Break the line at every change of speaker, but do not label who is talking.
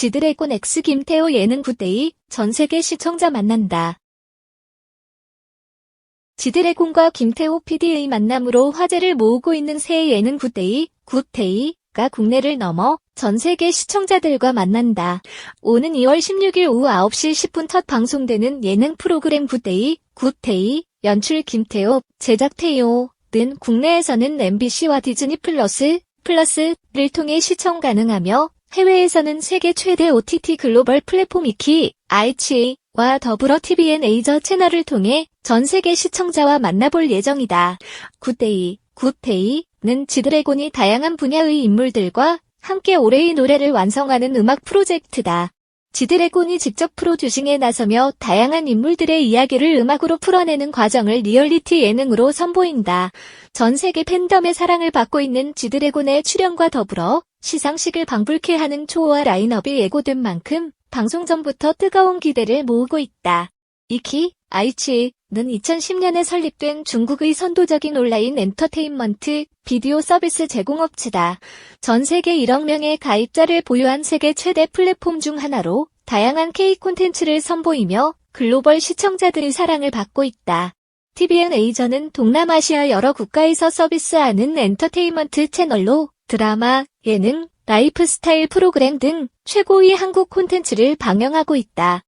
지드래곤 X 김태호 예능 굿데이 전 세계 시청자 만난다. 지드래곤과 김태호 PD의 만남으로 화제를 모으고 있는 새 예능 굿데이, 굿데이가 국내를 넘어 전 세계 시청자들과 만난다. 오는 2월 16일 오후 9시 10분 첫 방송되는 예능 프로그램 굿데이, 굿데이, 연출 김태호, 제작 태호, 는 국내에서는 MBC와 디즈니 플러스, 플러스를 통해 시청 가능하며 해외에서는 세계 최대 OTT 글로벌 플랫폼 이키, IC와 더불어 TVN 에이저 채널을 통해 전 세계 시청자와 만나볼 예정이다. 굿데이, 굿데이는 지드래곤이 다양한 분야의 인물들과 함께 올해의 노래를 완성하는 음악 프로젝트다. 지드래곤이 직접 프로듀싱에 나서며 다양한 인물들의 이야기를 음악으로 풀어내는 과정을 리얼리티 예능으로 선보인다. 전 세계 팬덤의 사랑을 받고 있는 지드래곤의 출연과 더불어 시상식을 방불케 하는 초호화 라인업이 예고된 만큼 방송 전부터 뜨거운 기대를 모으고 있다. 이키, 아이치는 2010년에 설립된 중국의 선도적인 온라인 엔터테인먼트 비디오 서비스 제공업체다. 전 세계 1억 명의 가입자를 보유한 세계 최대 플랫폼 중 하나로 다양한 K 콘텐츠를 선보이며 글로벌 시청자들의 사랑을 받고 있다. TVN 에이저는 동남아시아 여러 국가에서 서비스하는 엔터테인먼트 채널로 드라마, 예능, 라이프스타일 프로그램 등 최고의 한국 콘텐츠를 방영하고 있다.